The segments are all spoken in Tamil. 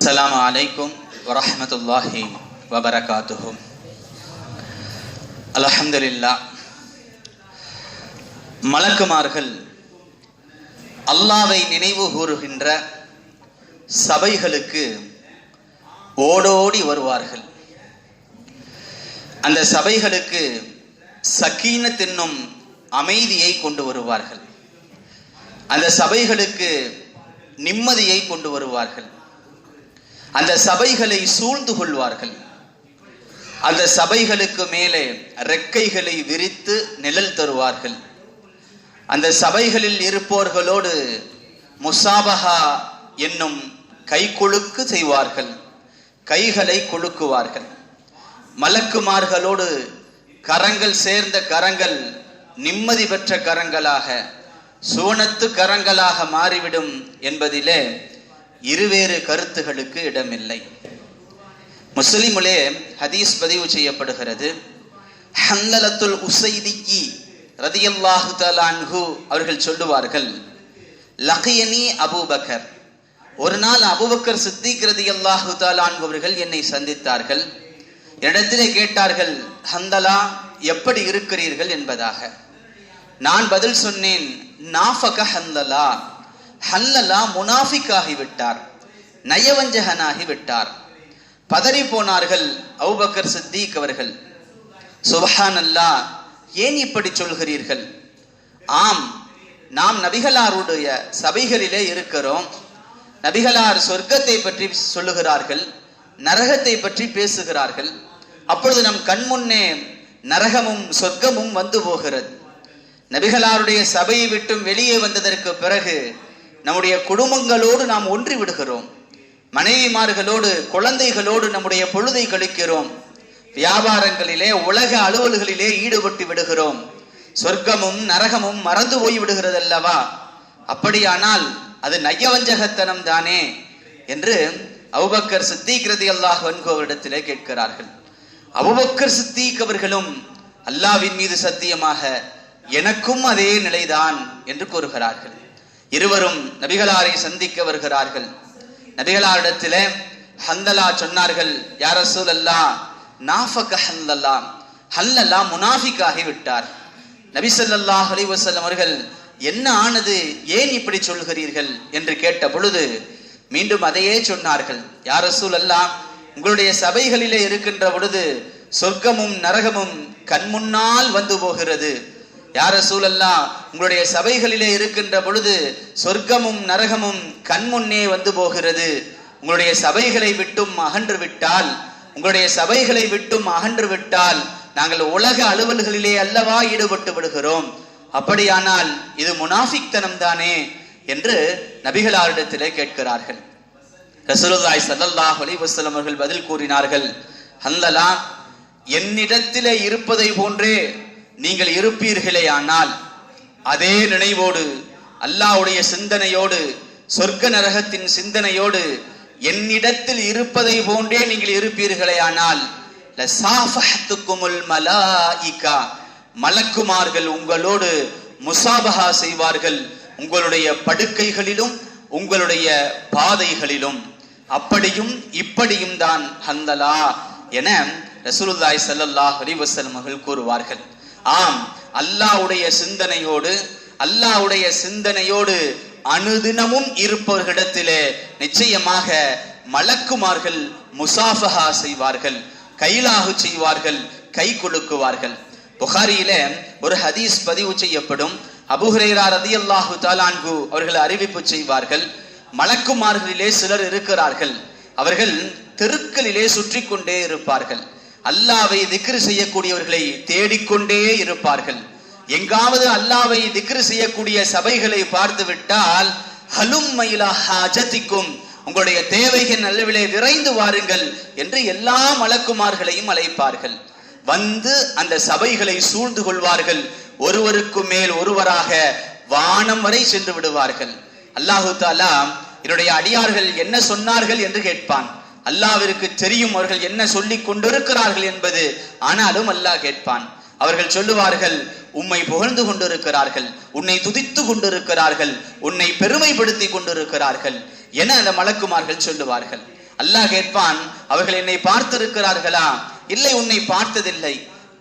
அஸ்லாம் அலைக்கும் வரமத்துல்லாஹி வபரகாத்துஹும் அலஹம்துல்லா மலக்குமார்கள் அல்லாவை நினைவு கூறுகின்ற சபைகளுக்கு ஓடோடி வருவார்கள். அந்த சபைகளுக்கு சக்கீன என்னும் அமைதியை கொண்டு வருவார்கள். அந்த சபைகளுக்கு நிம்மதியை கொண்டு வருவார்கள். அந்த சபைகளை சூழ்ந்து கொள்வார்கள். அந்த சபைகளுக்கு மேலே ரெக்கைகளை விரித்து நிழல் தருவார்கள். அந்த சபைகளில் இருப்போர்களோடு முசாபஹா என்னும் கை கொழுக்கு செய்வார்கள். கைகளை கொழுக்குவார்கள் மலக்குமார்களோடு கரங்கள் சேர்ந்த கரங்கள் நிம்மதி பெற்ற கரங்களாக சுவனத்து கரங்களாக மாறிவிடும் என்பதிலே இருவேறு கருத்துகளுக்கு இடமில்லை. முஸ்லிமுலே ஹதீஸ் பதிவு செய்யப்படுகிறது. ஹந்தலத்துல் உசைதிக்கி ரதியல்லாஹு தலான்ஹு அவர்கள் சொல்லுவார்கள் லகியனி அபூபக்கர் ஒரு நாள் அபுபக்கர் சித்திக் ரதியல்லாஹு தலான்ஹு அவர்கள் என்னை சந்தித்தார்கள். என்னிடத்திலே கேட்டார்கள் ஹந்தலா எப்படி இருக்கிறீர்கள்? என்பதாக. நான் பதில் சொன்னேன் நாஃபக ஹந்தலா ஹல்லலா முனாஃபிக் ஆகிவிட்டார் நயவஞ்சகனாகி விட்டார். பதறி போனார்கள் அவுபக்கர் சித்திக் அவர்கள். சுபஹான் அல்லா ஏன் இப்படி சொல்கிறீர்கள்? ஆம் நாம் நபிகளாருடைய சபைகளிலே இருக்கிறோம். நபிகளார் சொர்க்கத்தை பற்றி சொல்லுகிறார்கள் நரகத்தை பற்றி பேசுகிறார்கள். அப்பொழுது நம் கண்முன்னே நரகமும் சொர்க்கமும் வந்து போகிறது. நபிகளாருடைய சபையை விட்டும் வெளியே வந்ததற்கு பிறகு நம்முடைய குடும்பங்களோடு நாம் ஒன்றி விடுகிறோம். மனைவிமார்களோடு குழந்தைகளோடு நம்முடைய பொழுதை கழிக்கிறோம். வியாபாரங்களிலே உலக அலுவல்களிலே ஈடுபட்டு விடுகிறோம். சொர்க்கமும் நரகமும் மறந்து போய் விடுகிறது அல்லவா அப்படியானால் அது நயவஞ்சகத்தனம் தானே என்று அவுபக்கர் சித்திக் ரதி அல்லாஹ் அவரிடத்திலே கேட்கிறார்கள். அவுபக்கர் சித்திக் அவர்களும் அல்லாவின் மீது சத்தியமாக எனக்கும் அதே நிலைதான் என்று கூறுகிறார்கள். இருவரும் நபிகளாரை சந்திக்க வருகிறார்கள். நபிகளாரிடத்திலே ஹந்தலா சொன்னார்கள் யார சூழல்லா நாஃபக ஹந்தல்லா ஹல்லல்லா முனாஃபிக்காகி விட்டார். நபி ஸல்லல்லாஹு அலைஹி அவர்கள் என்ன ஆனது? ஏன் இப்படி சொல்கிறீர்கள்? என்று கேட்ட பொழுது மீண்டும் அதையே சொன்னார்கள் யார சூழல்லா உங்களுடைய சபைகளிலே இருக்கின்ற பொழுது சொர்க்கமும் நரகமும் கண்முன்னால் வந்து போகிறது. யார சூழல்லாம் உங்களுடைய சபைகளிலே இருக்கின்ற பொழுது சொர்க்கமும் நரகமும் கண்முன்னே வந்து போகிறது. உங்களுடைய சபைகளை விட்டும் அகன்று விட்டால் உங்களுடைய சபைகளை விட்டும் அகன்று விட்டால் நாங்கள் உலக அலுவல்களிலே அல்லவா ஈடுபட்டு விடுகிறோம். அப்படியானால் இது முனாஃபிக்தனம் தானே என்று நபிகளாரிடத்திலே கேட்கிறார்கள். ரசூலுல்லாய் ஸல்லல்லாஹு அலைஹி வசலம் அவர்கள் பதில் கூறினார்கள். ஹல்லலா என்னிடத்திலே இருப்பதை போன்றே நீங்கள் இருப்பீர்களே ஆனால் அதே நினைவோடு அல்லாஹ்வுடைய சிந்தனையோடு சொர்க்க நரகத்தின் சிந்தனையோடு என்னிடத்தில் இருப்பதை போன்றே நீங்கள் இருப்பீர்களே ஆனால் மலக்குமார்கள் உங்களோடு முசாபஹா செய்வார்கள் உங்களுடைய படுக்கைகளிலும் உங்களுடைய பாதைகளிலும். அப்படியும் இப்படியும் தான் ஹந்தலா என ரசூலுல்லாய் ஸல்லல்லாஹு அலைஹி வஸல்லம் கூறுவார்கள். ஆம் அல்லாஹ்வுடைய சிந்தனையோடு அல்லாஹ்வுடைய சிந்தனையோடு அனுதினமும் இருப்பவர்களிடத்திலே நிச்சயமாக மலக்குமார்கள் முசாஃபஹா செய்வார்கள் கைலாகு செய்வார்கள் கை கொடுக்குவார்கள் புகாரியில ஒரு ஹதீஸ் பதிவு செய்யப்படும். அபுஹரேரா ரதி அல்லாஹு தாலான்கு அவர்கள் அறிவிப்பு செய்வார்கள் மலக்குமார்களிலே சிலர் இருக்கிறார்கள் அவர்கள் தெருக்களிலே சுற்றி கொண்டே இருப்பார்கள். அல்லாவை திக்ரு செய்யக்கூடியவர்களை தேடிக்கொண்டே இருப்பார்கள். எங்காவது அல்லாவை திக்ரு செய்யக்கூடிய சபைகளை பார்த்து விட்டால் ஹலும் மயிலா ஹாஜத்திக்கும் உங்களுடைய தேவைகள் நல்லவிலே விரைந்து வாருங்கள் என்று எல்லா மலக்குமார்களையும் அழைப்பார்கள். வந்து அந்த சபைகளை சூழ்ந்து கொள்வார்கள். ஒருவருக்கு மேல் ஒருவராக வானம் வரை சென்று விடுவார்கள். அல்லாஹு தாலா என்னுடைய அடியார்கள் என்ன சொன்னார்கள் என்று கேட்பான். அல்லாவிற்கு தெரியும் அவர்கள் என்ன சொல்லி கொண்டிருக்கிறார்கள் என்பது. ஆனாலும் அல்லாஹ் கேட்பான். அவர்கள் சொல்லுவார்கள் உம்மை புகழ்ந்து கொண்டிருக்கிறார்கள் உன்னை துதித்து கொண்டிருக்கிறார்கள் உன்னை பெருமைப்படுத்தி கொண்டிருக்கிறார்கள் என அந்த மலக்குமார்கள் சொல்லுவார்கள். அல்லாஹ் கேட்பான் அவர்கள் என்னை பார்த்திருக்கிறார்களா? இல்லை உன்னை பார்த்ததில்லை.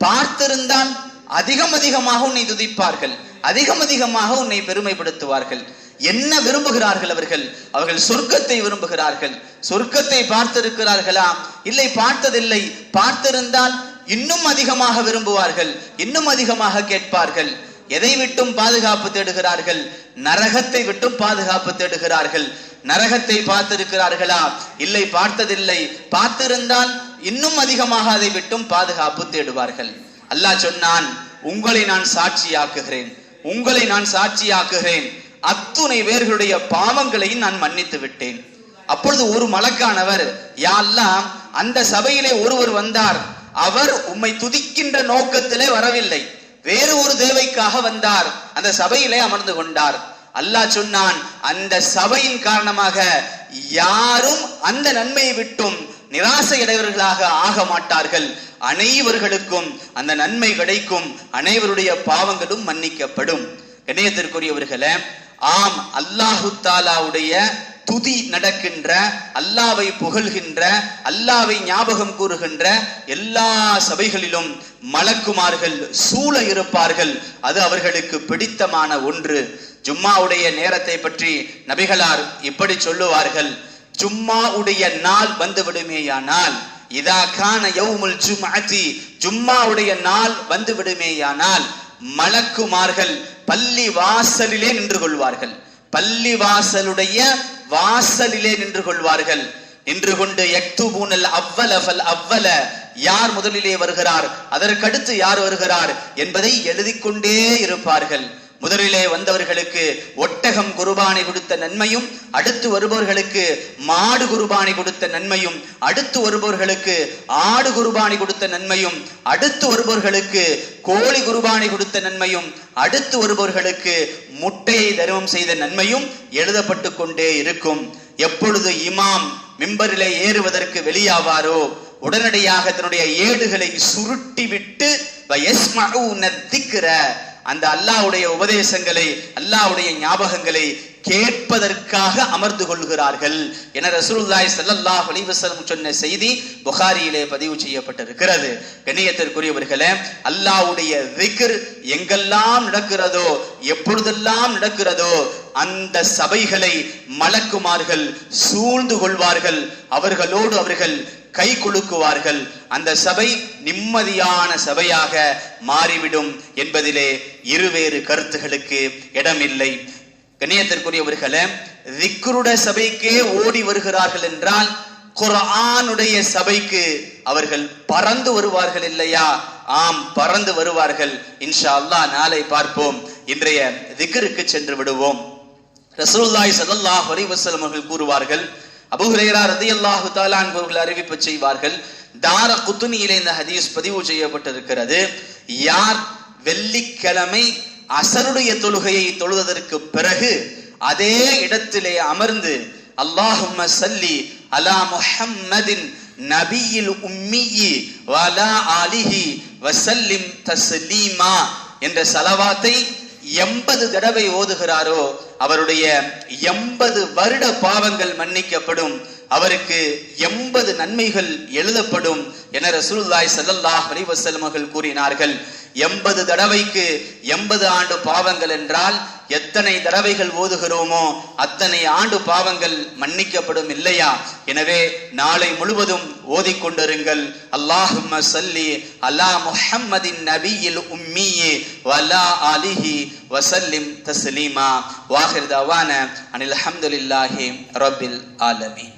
பார்த்திருந்தால் அதிகம் அதிகமாக உன்னை துதிப்பார்கள் அதிகம் அதிகமாக உன்னை பெருமைப்படுத்துவார்கள். என்ன விரும்புகிறார்கள் அவர்கள்? அவர்கள் சொர்க்கத்தை விரும்புகிறார்கள். சொர்க்கத்தை பார்த்திருக்கிறார்களா இல்லை பார்த்ததில்லை. பார்த்திருந்தால் இன்னும் அதிகமாக விரும்புவார்கள். இன்னும் அதிகமாக கேட்பார்கள். எதை விட்டும் பாதுகாப்பு தேடுகிறார்கள். நரகத்தை விட்டும் பாதுகாப்பு தேடுகிறார்கள். நரகத்தை பார்த்திருக்கிறார்களா? இல்லை பார்த்ததில்லை. பார்த்திருந்தால் இன்னும் அதிகமாக அதை விட்டும் பாதுகாப்பு தேடுவார்கள். அல்லாஹ் சொன்னான் உங்களை நான் சாட்சியாக்குகிறேன். உங்களை நான் சாட்சியாக்குகிறேன். அத்துணை பேர்களுடைய பாவங்களையும் நான் மன்னித்து விட்டேன். அப்பொழுது ஒரு மலக்கானவர் யாரெல்லாம் அந்த சபையிலே ஒருவர் வந்தார். அவர் உம்மை துதிக்கின்ற நோக்கத்திலே வரவில்லை. வேறு ஒரு தேவைக்காக வந்தார். அந்த சபையிலே அமர்ந்து கொண்டார். அல்லாஹ் சொன்னான் அந்த சபையின் காரணமாக யாரும் அந்த நன்மையை விட்டும் நிராசையடைவர்களாக ஆக மாட்டார்கள். அனைவர்களுக்கும் அந்த நன்மை கிடைக்கும். அனைவருடைய பாவங்களும் மன்னிக்கப்படும். இணையத்திற்குரியவர்களை ஆம் அல்லாஹு தாலாவுடைய துதி நடக்கின்ற அல்லாவை புகழ்கின்ற அல்லாவை ஞாபகம் கூறுகின்ற எல்லா சபைகளிலும் மலக்குமார்கள் சூழ இருப்பார்கள். அது அவர்களுக்கு பிடித்தமான ஒன்று. ஜும்மாவுடைய நேரத்தை பற்றி நபிகளார் இப்படி சொல்லுவார்கள். ஜும்மாவுடைய நாள் வந்து விடுமேயானால் இதா கான யவுமுல் ஜும்மாவுடைய நாள் வந்து விடுமேயானால் மலக்குமார்கள் பள்ளி வாசலிலே நின்று கொள்வார்கள் பள்ளி வாசலுடைய வாசலிலே நின்று கொள்வார்கள் நின்று கொண்டு எக்துபூனல் அவ்வல ஃபல் அவ்வல யார் முதலிலே வருகிறார்? அதற்கடுத்து யார் வருகிறார்? என்பதை எழுதி கொண்டே இருப்பார்கள். முதலிலே வந்தவர்களுக்கு ஒட்டகம் குருபானை கொடுத்த நன்மையும் அடுத்து வருபவர்களுக்கு மாடு குருபானை கொடுத்த நன்மையும் அடுத்து வருபவர்களுக்கு ஆடு குருபானை கொடுத்த நன்மையும் அடுத்து வருபவர்களுக்கு கோழி குருபானை கொடுத்த நன்மையும் அடுத்து வருபவர்களுக்கு முட்டையை தர்மம் செய்த நன்மையும் எழுதப்பட்டு கொண்டே இருக்கும். எப்பொழுது இமாம் மிம்பரிலே ஏறுவதற்கு வெளியாவாரோ உடனடியாக தன்னுடைய ஏடுகளை சுருட்டி விட்டு அந்த அல்லாஹ்வுடைய உபதேசங்களை அல்லாஹ்வுடைய ஞாபகங்களை கேட்பதற்காக அமர்ந்து கொள்கிறார்கள் என ரசூல்லாய் ஸல்லல்லாஹு அலைஹி சொன்ன செய்தி புகாரியிலே பதிவு செய்யப்பட்டிருக்கிறது. கண்ணியத்திற்குரியவர்களே அல்லாஹ்வுடைய விக்ர் எங்கெல்லாம் நடக்கிறதோ எப்பொழுதெல்லாம் நடக்கிறதோ அந்த சபைகளை மலக்குமார்கள் சூழ்ந்து கொள்வார்கள். அவர்களோடு அவர்கள் கை குலுக்குவார்கள். அந்த சபை நிம்மதியான சபையாக மாறிவிடும் என்பதிலே இருவேறு கருத்துகளுக்கு இடமில்லை. கண்ணியத்திற்குரியவர்களே திக்ருட சபைக்கே ஓடி வருகிறார்கள் என்றால் குரானுடைய சபைக்கு அவர்கள் பறந்து வருவார்கள் இல்லையா? ஆம் பறந்து வருவார்கள். இன்ஷா அல்லாஹ் நாளை பார்ப்போம். இன்றைய திக்ருக்கு சென்று விடுவோம். ரசூல்லாய் ஸல்லல்லாஹு அலைஹி அவர்கள் கூறுவார்கள் அபுஹுரேரா ரதி அல்லாஹு தாலான் அவர்கள் அறிவிப்பு செய்வார்கள் தார குத்துனியிலே இந்த ஹதீஸ் பதிவு செய்யப்பட்டிருக்கிறது. யார் வெள்ளிக்கிழமை அசருடைய தொழுகையை தொழுவதற்கு பிறகு அதே இடத்திலே அமர்ந்து அல்லாஹும் சல்லி அலா முஹம்மதின் நபியில் உம்மியி வலா அலிஹி வசல்லிம் தஸ்லீமா என்ற சலவாத்தை எண்பது தடவை ஓதுகிறாரோ அவருடைய எண்பது வருட பாவங்கள் மன்னிக்கப்படும். அவருக்கு எண்பது நன்மைகள் எழுதப்படும் என ரசூல்லாய் சல்லல்லாஹ் அலைஹி கூறினார்கள். எண்பது தடவைக்கு எண்பது ஆண்டு பாவங்கள் என்றால் எத்தனை தடவைகள் ஓதுகிறோமோ அத்தனை ஆண்டு பாவங்கள் மன்னிக்கப்படும் இல்லையா? எனவே நாளை முழுவதும் ஓதிக்கொண்டிருங்கள் அல்லாஹ் சல்லி அல்லா முஹம்மதின் நபியில் உம்மியே வலா அலிஹி வசல்லிம் தஸ்லீமா. வாஹிர் தவான அனில் அஹமதுல்லாஹி ரபில் ஆலமீன்.